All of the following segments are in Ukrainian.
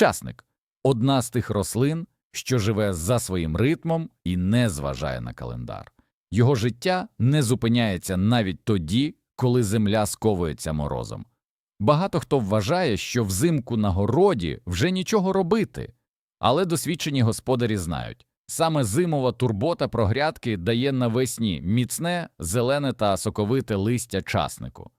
Часник одна з тих рослин, що живе за своїм ритмом і не зважає на календар. Його життя не зупиняється навіть тоді, коли земля сковується морозом. Багато хто вважає, що взимку на городі вже нічого робити, але досвідчені господарі знають саме зимова турбота про грядки дає навесні міцне, зелене та соковите листя часнику.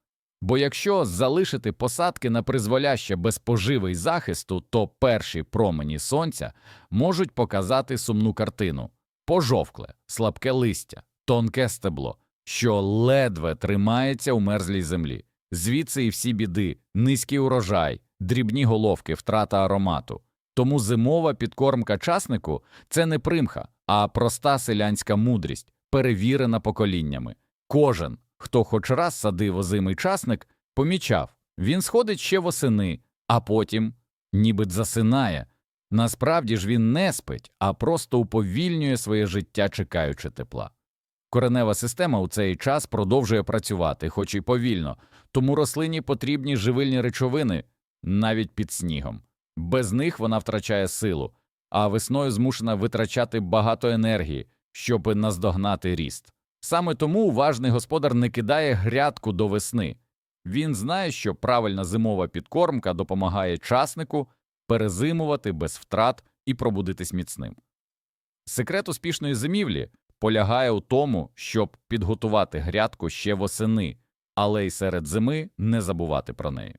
Бо якщо залишити посадки на призволяще без поживи й захисту, то перші промені сонця можуть показати сумну картину пожовкле, слабке листя, тонке стебло, що ледве тримається у мерзлій землі. Звідси і всі біди, низький урожай, дрібні головки, втрата аромату. Тому зимова підкормка часнику це не примха, а проста селянська мудрість, перевірена поколіннями. Кожен, хто хоч раз садив озимий часник, помічав він сходить ще восени, а потім ніби засинає. Насправді ж він не спить, а просто уповільнює своє життя, чекаючи тепла. Коренева система у цей час продовжує працювати, хоч і повільно, тому рослині потрібні живильні речовини навіть під снігом. Без них вона втрачає силу, а весною змушена витрачати багато енергії, щоб наздогнати ріст. Саме тому уважний господар не кидає грядку до весни. Він знає, що правильна зимова підкормка допомагає часнику перезимувати без втрат і пробудитись міцним. Секрет успішної зимівлі полягає у тому, щоб підготувати грядку ще восени, але й серед зими не забувати про неї.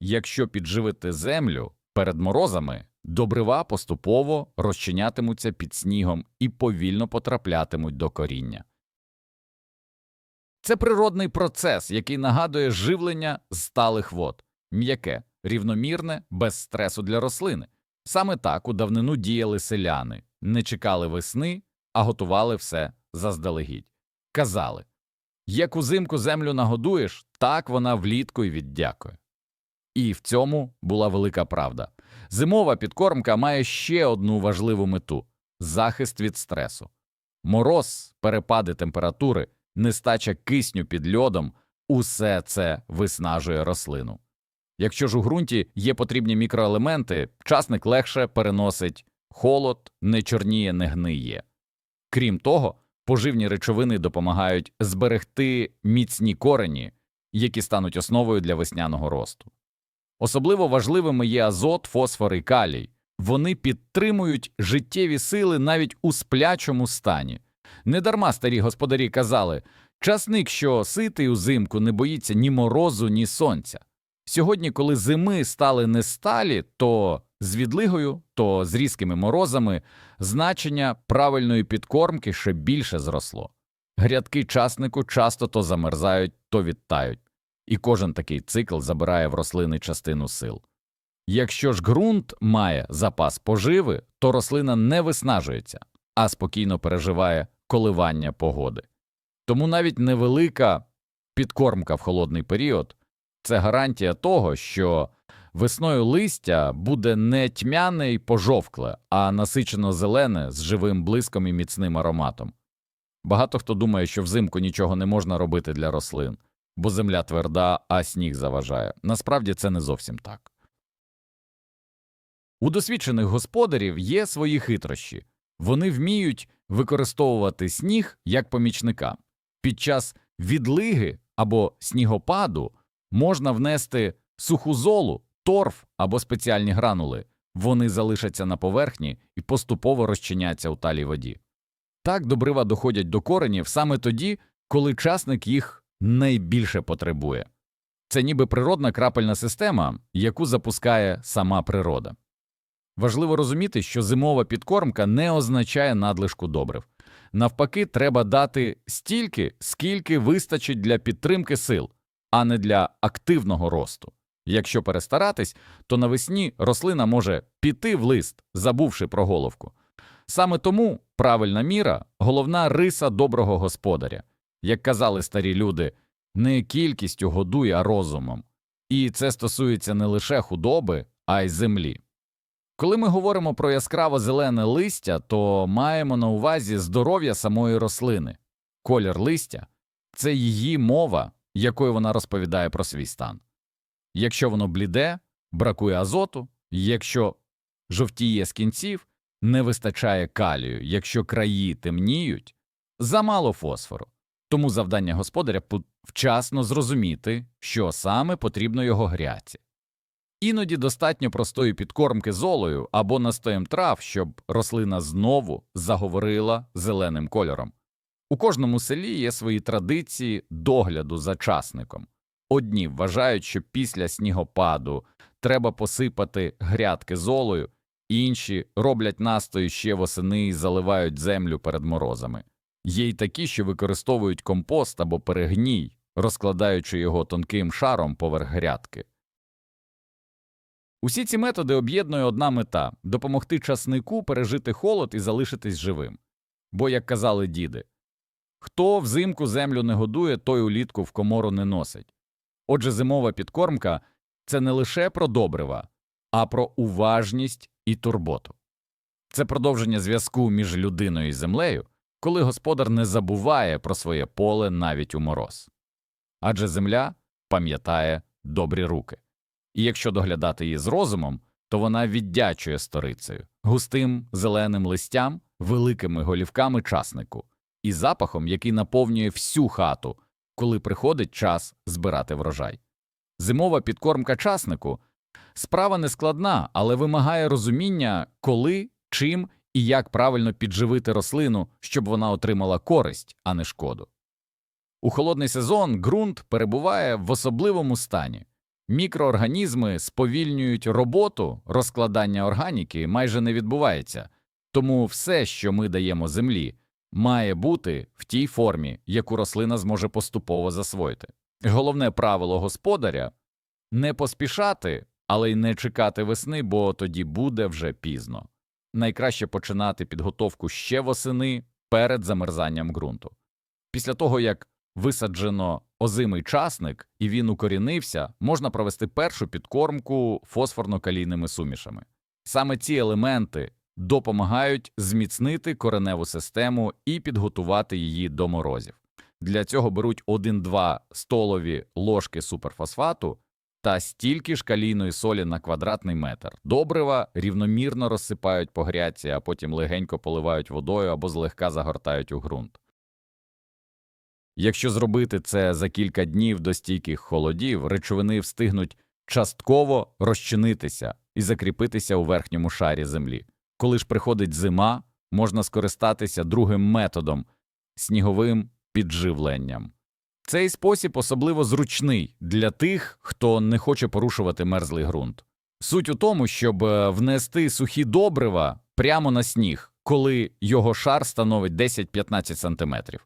Якщо підживити землю перед морозами, добрива поступово розчинятимуться під снігом і повільно потраплятимуть до коріння. Це природний процес, який нагадує живлення сталих вод, м'яке, рівномірне, без стресу для рослини. Саме так у давнину діяли селяни, не чекали весни, а готували все заздалегідь. Казали як узимку землю нагодуєш, так вона влітку й віддякує. І в цьому була велика правда. Зимова підкормка має ще одну важливу мету захист від стресу. Мороз, перепади температури, нестача кисню під льодом усе це виснажує рослину. Якщо ж у ґрунті є потрібні мікроелементи, часник легше переносить холод, не чорніє, не гниє. Крім того, поживні речовини допомагають зберегти міцні корені, які стануть основою для весняного росту. Особливо важливими є азот, фосфор і калій. Вони підтримують життєві сили навіть у сплячому стані. Недарма старі господарі казали часник, що ситий узимку, не боїться ні морозу, ні сонця. Сьогодні, коли зими стали не сталі, то з відлигою, то з різкими морозами значення правильної підкормки ще більше зросло. Грядки часнику часто то замерзають, то відтають, і кожен такий цикл забирає в рослини частину сил. Якщо ж ґрунт має запас поживи, то рослина не виснажується, а спокійно переживає коливання погоди. Тому навіть невелика підкормка в холодний період це гарантія того, що весною листя буде не тьмяне й пожовкле, а насичено зелене з живим блиском і міцним ароматом. Багато хто думає, що взимку нічого не можна робити для рослин, бо земля тверда, а сніг заважає. Насправді це не зовсім так. У досвідчених господарів є свої хитрощі вони вміють використовувати сніг як помічника. Під час відлиги або снігопаду можна внести суху золу, торф або спеціальні гранули, вони залишаться на поверхні і поступово розчиняться у талій воді. Так добрива доходять до коренів саме тоді, коли часник їх найбільше потребує. Це ніби природна крапельна система, яку запускає сама природа. Важливо розуміти, що зимова підкормка не означає надлишку добрив. Навпаки, треба дати стільки, скільки вистачить для підтримки сил, а не для активного росту. Якщо перестаратись, то навесні рослина може піти в лист, забувши про головку. Саме тому правильна міра головна риса доброго господаря. Як казали старі люди, не кількістю годуй, а розумом. І це стосується не лише худоби, а й землі. Коли ми говоримо про яскраво зелене листя, то маємо на увазі здоров'я самої рослини, колір листя це її мова, якою вона розповідає про свій стан. Якщо воно бліде, бракує азоту, якщо жовтіє з кінців, не вистачає калію, якщо краї темніють, замало фосфору. Тому завдання господаря вчасно зрозуміти, що саме потрібно його гряці. Іноді достатньо простої підкормки золою або настоєм трав, щоб рослина знову заговорила зеленим кольором. У кожному селі є свої традиції догляду за часником. Одні вважають, що після снігопаду треба посипати грядки золою, інші роблять настої ще восени і заливають землю перед морозами. Є й такі, що використовують компост або перегній, розкладаючи його тонким шаром поверх грядки. Усі ці методи об'єднує одна мета допомогти часнику пережити холод і залишитись живим. Бо, як казали діди, хто взимку землю не годує, той улітку в комору не носить. Отже, зимова підкормка це не лише про добрива, а про уважність і турботу. Це продовження зв'язку між людиною і землею, коли господар не забуває про своє поле навіть у мороз. Адже земля пам'ятає добрі руки. І якщо доглядати її з розумом, то вона віддячує сторицею, густим зеленим листям, великими голівками часнику і запахом, який наповнює всю хату, коли приходить час збирати врожай. Зимова підкормка часнику справа не складна, але вимагає розуміння, коли, чим і як правильно підживити рослину, щоб вона отримала користь, а не шкоду. У холодний сезон ґрунт перебуває в особливому стані. Мікроорганізми сповільнюють роботу, розкладання органіки майже не відбувається, тому все, що ми даємо землі, має бути в тій формі, яку рослина зможе поступово засвоїти. Головне правило господаря не поспішати, але й не чекати весни, бо тоді буде вже пізно. Найкраще починати підготовку ще восени перед замерзанням ґрунту. Після того, як висаджено озимий часник і він укорінився, можна провести першу підкормку фосфорно-калійними сумішами. Саме ці елементи допомагають зміцнити кореневу систему і підготувати її до морозів. Для цього беруть 1-2 столові ложки суперфосфату та стільки ж калійної солі на квадратний метр. Добрива рівномірно розсипають по грядці, а потім легенько поливають водою або злегка загортають у ґрунт. Якщо зробити це за кілька днів до стійких холодів, речовини встигнуть частково розчинитися і закріпитися у верхньому шарі землі. Коли ж приходить зима, можна скористатися другим методом сніговим підживленням. Цей спосіб особливо зручний для тих, хто не хоче порушувати мерзлий ґрунт. Суть у тому, щоб е, внести сухі добрива прямо на сніг, коли його шар становить 10-15 см.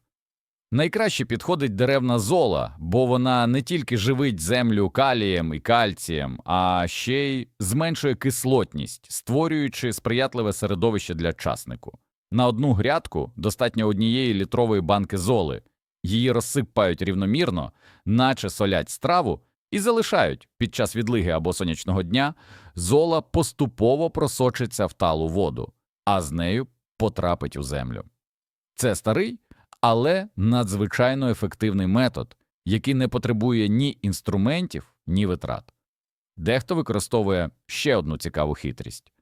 Найкраще підходить деревна зола, бо вона не тільки живить землю калієм і кальцієм, а ще й зменшує кислотність, створюючи сприятливе середовище для часнику. На одну грядку достатньо однієї літрової банки золи, її розсипають рівномірно, наче солять страву, і залишають під час відлиги або сонячного дня зола поступово просочиться в талу воду, а з нею потрапить у землю. Це старий, але надзвичайно ефективний метод, який не потребує ні інструментів, ні витрат. Дехто використовує ще одну цікаву хитрість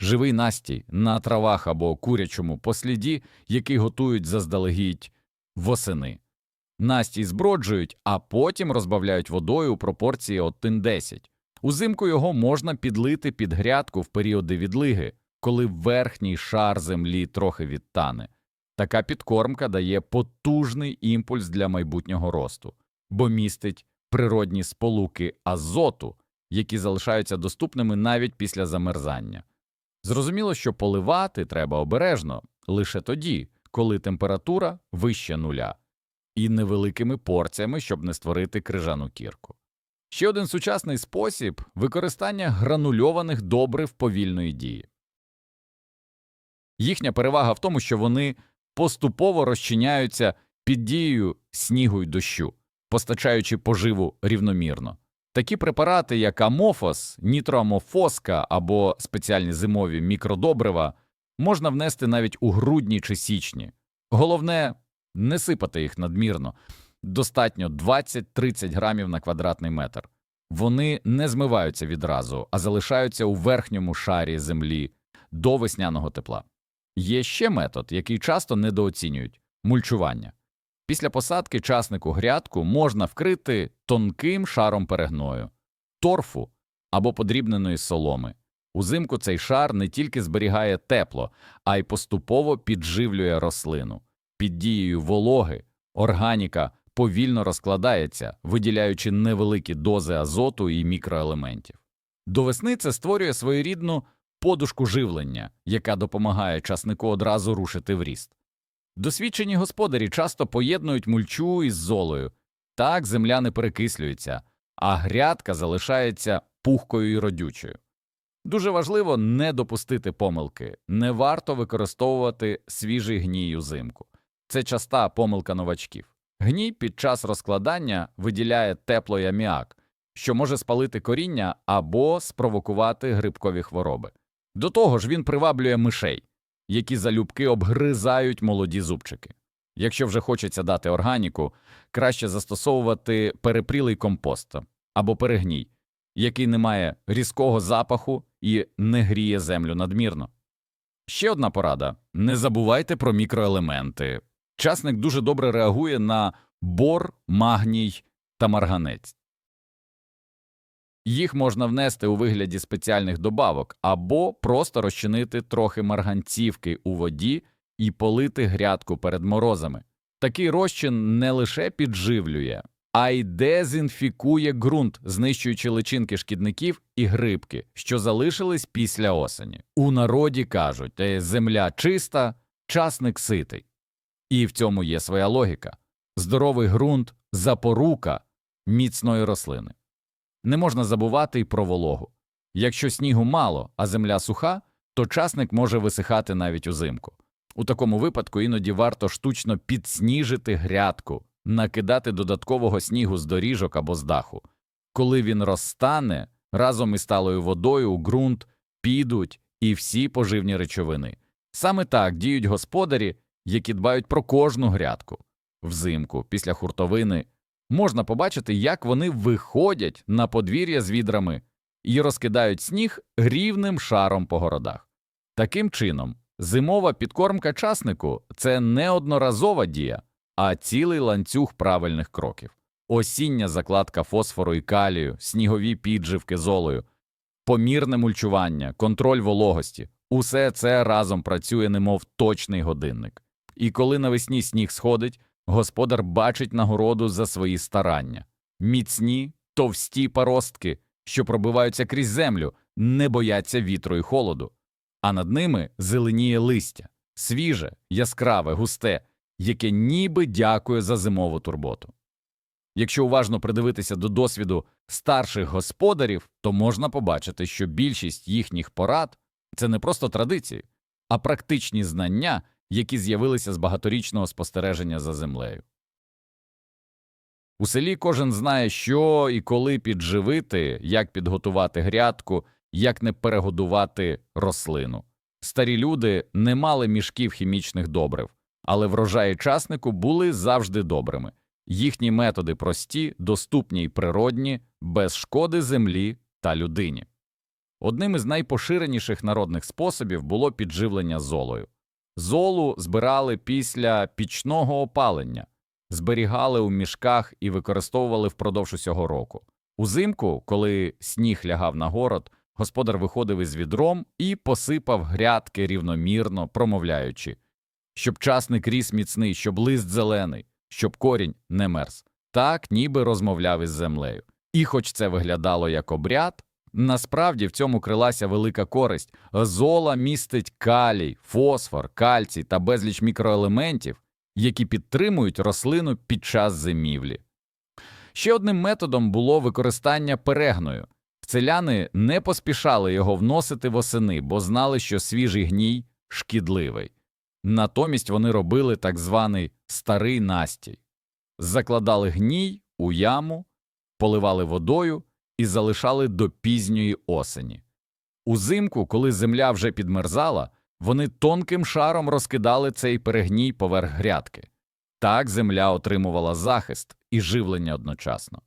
живий настій на травах або курячому посліді, який готують заздалегідь восени. Настій зброджують, а потім розбавляють водою у пропорції 1-10. Узимку його можна підлити під грядку в періоди відлиги, коли верхній шар землі трохи відтане. Така підкормка дає потужний імпульс для майбутнього росту, бо містить природні сполуки азоту, які залишаються доступними навіть після замерзання. Зрозуміло, що поливати треба обережно лише тоді, коли температура вище нуля, і невеликими порціями, щоб не створити крижану кірку. Ще один сучасний спосіб використання гранульованих добрив повільної дії. Їхня перевага в тому, що вони поступово розчиняються під дією снігу й дощу, постачаючи поживу рівномірно. Такі препарати, як амофос, нітроамофоска або спеціальні зимові мікродобрива, можна внести навіть у грудні чи січні. Головне не сипати їх надмірно, достатньо 20-30 грамів на квадратний метр. Вони не змиваються відразу, а залишаються у верхньому шарі землі до весняного тепла. Є ще метод, який часто недооцінюють мульчування. Після посадки часнику грядку можна вкрити тонким шаром перегною, торфу або подрібненої соломи. Узимку цей шар не тільки зберігає тепло, а й поступово підживлює рослину. Під дією вологи органіка повільно розкладається, виділяючи невеликі дози азоту і мікроелементів. До весни це створює своєрідну подушку живлення, яка допомагає часнику одразу рушити в ріст. Досвідчені господарі часто поєднують мульчу із золою. Так земля не перекислюється, а грядка залишається пухкою і родючою. Дуже важливо не допустити помилки, не варто використовувати свіжий гній узимку. Це часта помилка новачків. Гній під час розкладання виділяє теплий аміак, що може спалити коріння або спровокувати грибкові хвороби. До того ж, він приваблює мишей, які залюбки обгризають молоді зубчики. Якщо вже хочеться дати органіку, краще застосовувати перепрілий компост або перегній, який не має різкого запаху і не гріє землю надмірно. Ще одна порада не забувайте про мікроелементи. Часник дуже добре реагує на бор, магній та марганець. Їх можна внести у вигляді спеціальних добавок або просто розчинити трохи марганцівки у воді і полити грядку перед морозами. Такий розчин не лише підживлює, а й дезінфікує ґрунт, знищуючи личинки шкідників і грибки, що залишились після осені. У народі кажуть, «Е, земля чиста, часник ситий. І в цьому є своя логіка здоровий ґрунт запорука міцної рослини. Не можна забувати й про вологу. Якщо снігу мало, а земля суха, то часник може висихати навіть узимку. У такому випадку іноді варто штучно підсніжити грядку, накидати додаткового снігу з доріжок або з даху. Коли він розтане, разом із сталою водою у ґрунт підуть і всі поживні речовини. Саме так діють господарі, які дбають про кожну грядку. Взимку, після хуртовини, можна побачити, як вони виходять на подвір'я з відрами і розкидають сніг рівним шаром по городах. Таким чином, зимова підкормка часнику це не одноразова дія, а цілий ланцюг правильних кроків. Осіння закладка фосфору і калію, снігові підживки золою, помірне мульчування, контроль вологості усе це разом працює, немов точний годинник. І коли навесні сніг сходить, господар бачить нагороду за свої старання. Міцні, товсті паростки, що пробиваються крізь землю, не бояться вітру і холоду, а над ними зеленіє листя, свіже, яскраве, густе, яке ніби дякує за зимову турботу. Якщо уважно придивитися до досвіду старших господарів, то можна побачити, що більшість їхніх порад це не просто традиції, а практичні знання, які з'явилися з багаторічного спостереження за землею. У селі кожен знає, що і коли підживити, як підготувати грядку, як не перегодувати рослину. Старі люди не мали мішків хімічних добрив, але врожаї часнику були завжди добрими. Їхні методи прості, доступні й природні, без шкоди землі та людині. Одним із найпоширеніших народних способів було підживлення золою. Золу збирали після пічного опалення, зберігали у мішках і використовували впродовж усього року. Узимку, коли сніг лягав на город, господар виходив із відром і посипав грядки рівномірно, промовляючи, щоб часник ріс міцний, щоб лист зелений, щоб корінь не мерз. Так ніби розмовляв із землею. І хоч це виглядало як обряд, насправді в цьому крилася велика користь. Зола містить калій, фосфор, кальцій та безліч мікроелементів, які підтримують рослину під час зимівлі. Ще одним методом було використання перегною. Селяни не поспішали його вносити восени, бо знали, що свіжий гній шкідливий. Натомість вони робили так званий старий настій, закладали гній у яму, поливали водою і залишали до пізньої осені. Узимку, коли земля вже підмерзала, вони тонким шаром розкидали цей перегній поверх грядки. Так земля отримувала захист і живлення одночасно.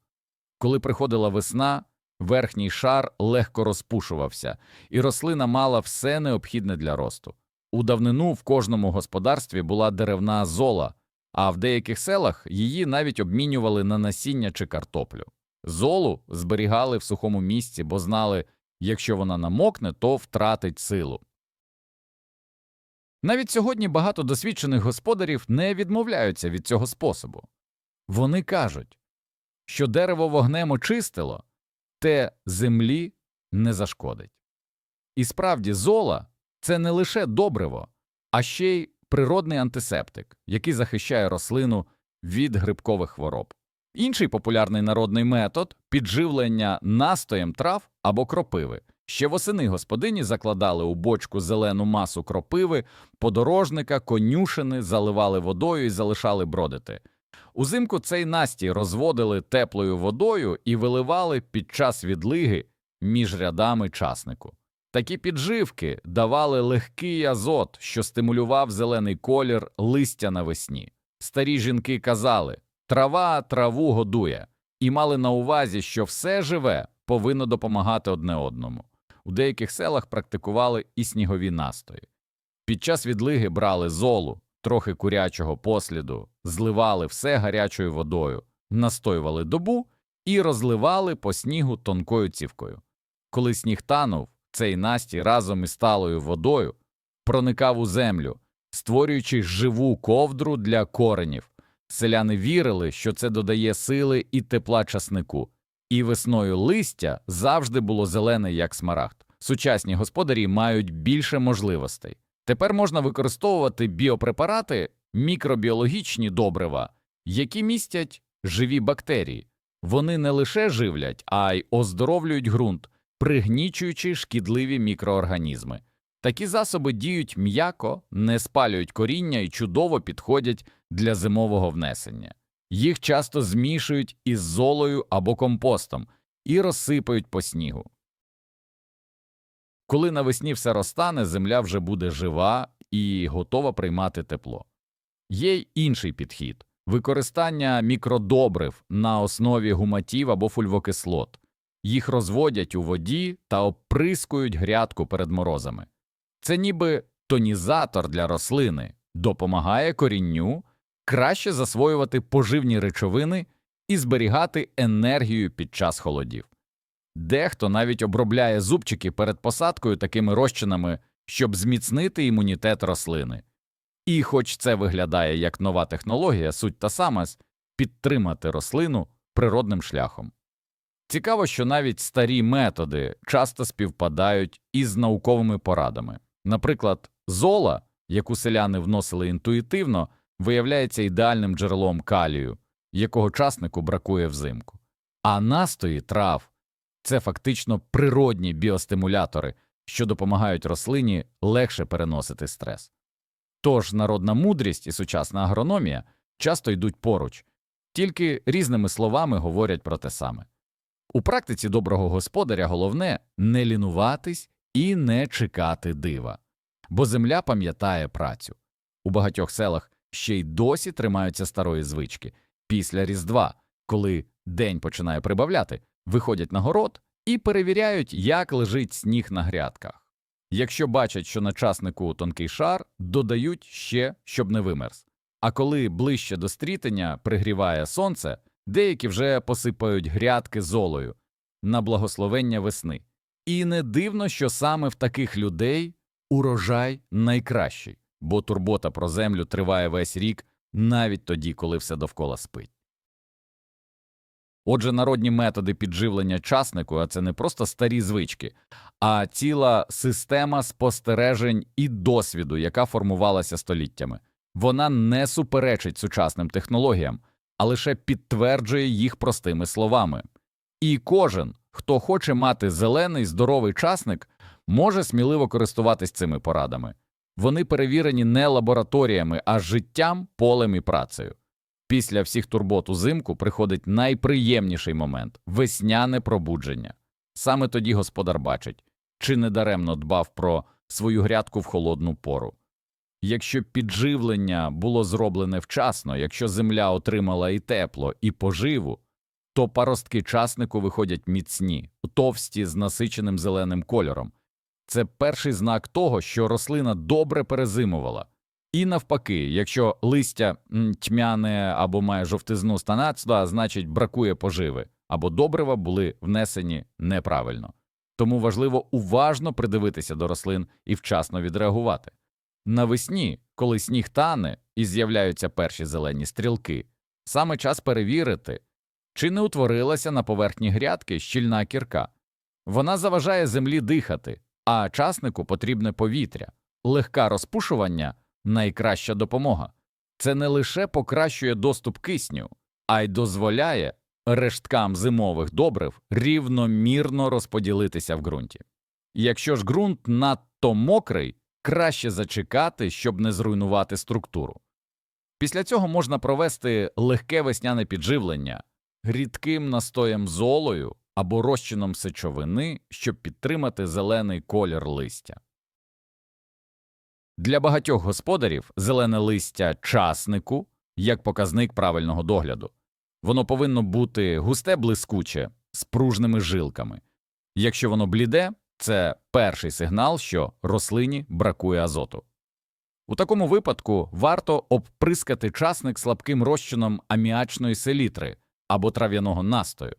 Коли приходила весна, верхній шар легко розпушувався, і рослина мала все необхідне для росту. У давнину в кожному господарстві була деревна зола, а в деяких селах її навіть обмінювали на насіння чи картоплю. Золу зберігали в сухому місці, бо знали, якщо вона намокне, то втратить силу. Навіть сьогодні багато досвідчених господарів не відмовляються від цього способу. Вони кажуть, що дерево вогнем очистило, те землі не зашкодить. І справді зола це не лише добриво, а ще й природний антисептик, який захищає рослину від грибкових хвороб. Інший популярний народний метод підживлення настоєм трав або кропиви. Ще восени господині закладали у бочку зелену масу кропиви, подорожника, конюшини, заливали водою і залишали бродити. Узимку цей настій розводили теплою водою і виливали під час відлиги між рядами часнику. Такі підживки давали легкий азот, що стимулював зелений колір листя навесні. Старі жінки казали трава траву годує, і мали на увазі, що все живе повинно допомагати одне одному. У деяких селах практикували і снігові настої. Під час відлиги брали золу, трохи курячого посліду, зливали все гарячою водою, настоювали добу і розливали по снігу тонкою цівкою. Коли сніг танув, цей настій разом із сталою водою проникав у землю, створюючи живу ковдру для коренів. Селяни вірили, що це додає сили і тепла часнику, і весною листя завжди було зелене, як смарагд. Сучасні господарі мають більше можливостей. Тепер можна використовувати біопрепарати, мікробіологічні добрива, які містять живі бактерії. Вони не лише живлять, а й оздоровлюють ґрунт, пригнічуючи шкідливі мікроорганізми. Такі засоби діють м'яко, не спалюють коріння і чудово підходять для зимового внесення. Їх часто змішують із золою або компостом і розсипають по снігу. Коли навесні все розтане, земля вже буде жива і готова приймати тепло. Є й інший підхід використання мікродобрив на основі гуматів або фульвокислот. Їх розводять у воді та оприскують грядку перед морозами. Це ніби тонізатор для рослини, допомагає корінню краще засвоювати поживні речовини і зберігати енергію під час холодів. Дехто навіть обробляє зубчики перед посадкою такими розчинами, щоб зміцнити імунітет рослини. І, хоч це виглядає як нова технологія, суть та сама підтримати рослину природним шляхом. Цікаво, що навіть старі методи часто співпадають із науковими порадами. Наприклад, зола, яку селяни вносили інтуїтивно, виявляється ідеальним джерелом калію, якого часнику бракує взимку. А настої трав це фактично природні біостимулятори, що допомагають рослині легше переносити стрес. Тож народна мудрість і сучасна агрономія часто йдуть поруч, тільки різними словами говорять про те саме. У практиці доброго господаря головне не лінуватись і не чекати дива, бо земля пам'ятає працю. У багатьох селах ще й досі тримаються старої звички. Після Різдва, коли день починає прибавляти, виходять на город і перевіряють, як лежить сніг на грядках. Якщо бачать, що на часнику тонкий шар, додають ще, щоб не вимерз. А коли ближче до стрітення пригріває сонце, деякі вже посипають грядки золою на благословення весни. І не дивно, що саме в таких людей урожай найкращий, бо турбота про землю триває весь рік, навіть тоді, коли все довкола спить. Отже, народні методи підживлення часнику, а це не просто старі звички, а ціла система спостережень і досвіду, яка формувалася століттями. Вона не суперечить сучасним технологіям, а лише підтверджує їх простими словами. І кожен, хто хоче мати зелений здоровий часник, може сміливо користуватись цими порадами. Вони перевірені не лабораторіями, а життям, полем і працею. Після всіх турбот узимку приходить найприємніший момент весняне пробудження. Саме тоді господар бачить, чи недаремно дбав про свою грядку в холодну пору. Якщо підживлення було зроблене вчасно, якщо земля отримала і тепло, і поживу, то паростки часнику виходять міцні, товсті з насиченим зеленим кольором. Це перший знак того, що рослина добре перезимувала. І навпаки, якщо листя тьмяне або має жовтизну станацтва, значить бракує поживи, або добрива були внесені неправильно. Тому важливо уважно придивитися до рослин і вчасно відреагувати. Навесні, коли сніг тане і з'являються перші зелені стрілки, саме час перевірити, чи не утворилася на поверхні грядки щільна кірка. Вона заважає землі дихати, а часнику потрібне повітря. Легка розпушування найкраща допомога. Це не лише покращує доступ кисню, а й дозволяє решткам зимових добрив рівномірно розподілитися в ґрунті. Якщо ж ґрунт надто мокрий, краще зачекати, щоб не зруйнувати структуру. Після цього можна провести легке весняне підживлення рідким настоєм золою або розчином сечовини, щоб підтримати зелений колір листя. Для багатьох господарів зелене листя часнику як показник правильного догляду. Воно повинно бути густе блискуче з пружними жилками. Якщо воно бліде, це перший сигнал, що рослині бракує азоту. У такому випадку варто обприскати часник слабким розчином аміачної селітри або трав'яного настою.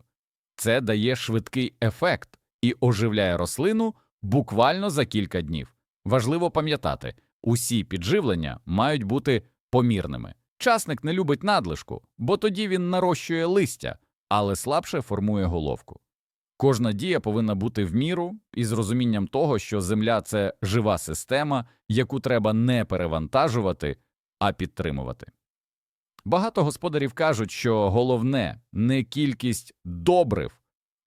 Це дає швидкий ефект і оживляє рослину буквально за кілька днів. Важливо пам'ятати, усі підживлення мають бути помірними. Часник не любить надлишку, бо тоді він нарощує листя, але слабше формує головку. Кожна дія повинна бути в міру і з розумінням того, що земля це жива система, яку треба не перевантажувати, а підтримувати. Багато господарів кажуть, що головне не кількість добрив,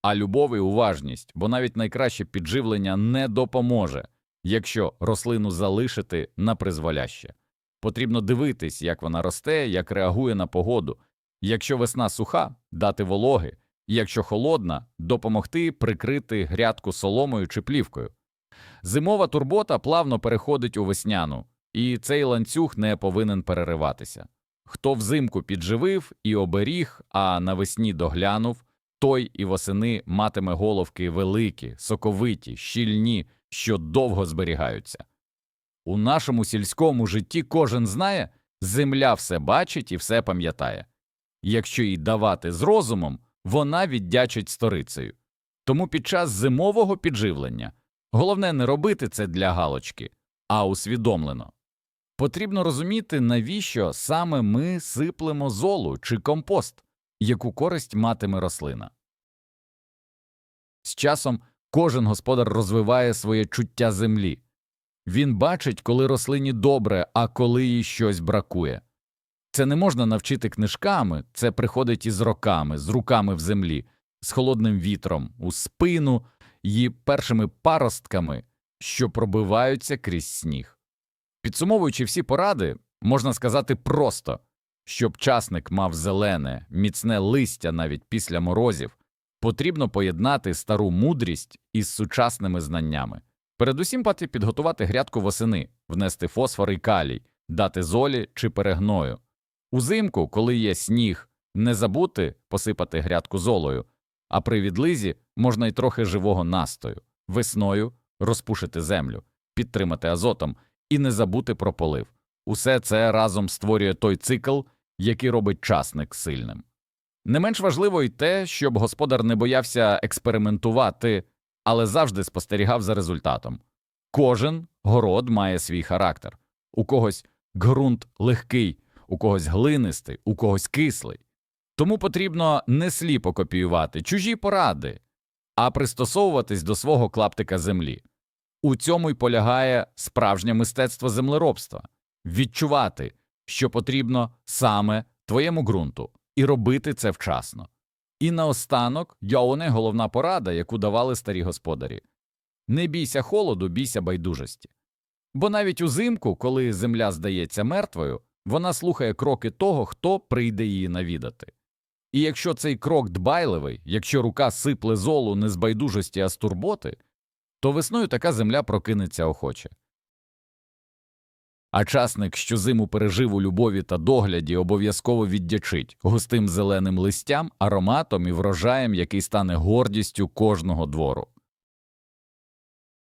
а любов і уважність, бо навіть найкраще підживлення не допоможе, якщо рослину залишити на призволяще. Потрібно дивитись, як вона росте, як реагує на погоду. Якщо весна суха, дати вологи, якщо холодна, допомогти прикрити грядку соломою чи плівкою. Зимова турбота плавно переходить у весняну, і цей ланцюг не повинен перериватися. Хто взимку підживив і оберіг, а навесні доглянув, той і восени матиме головки великі, соковиті, щільні, що довго зберігаються. У нашому сільському житті кожен знає, земля все бачить і все пам'ятає. Якщо їй давати з розумом, вона віддячить сторицею. Тому під час зимового підживлення головне не робити це для галочки, а усвідомлено. Потрібно розуміти, навіщо саме ми сиплемо золу чи компост, яку користь матиме рослина. З часом кожен господар розвиває своє чуття землі. Він бачить, коли рослині добре, а коли їй щось бракує. Це не можна навчити книжками, це приходить із роками, з руками в землі, з холодним вітром, у спину і першими паростками, що пробиваються крізь сніг. Підсумовуючи всі поради, можна сказати просто, щоб часник мав зелене, міцне листя навіть після морозів, потрібно поєднати стару мудрість із сучасними знаннями. Передусім пати підготувати грядку восени, внести фосфор і калій, дати золі чи перегною. Узимку, коли є сніг, не забути посипати грядку золою, а при відлизі можна й трохи живого настою, весною розпушити землю, підтримати азотом і не забути про полив. Усе це разом створює той цикл, який робить часник сильним. Не менш важливо й те, щоб господар не боявся експериментувати, але завжди спостерігав за результатом. Кожен город має свій характер у когось ґрунт легкий, у когось глинистий, у когось кислий. Тому потрібно не сліпо копіювати чужі поради, а пристосовуватись до свого клаптика землі. У цьому й полягає справжнє мистецтво землеробства відчувати, що потрібно саме твоєму ґрунту, і робити це вчасно. І наостанок Йоуне головна порада, яку давали старі господарі не бійся холоду, бійся байдужості. Бо навіть узимку, коли земля здається мертвою, вона слухає кроки того, хто прийде її навідати. І якщо цей крок дбайливий, якщо рука сипле золу не з байдужості, а з турботи, то весною така земля прокинеться охоче. А часник, що зиму пережив у любові та догляді, обов'язково віддячить густим зеленим листям, ароматом і врожаєм, який стане гордістю кожного двору.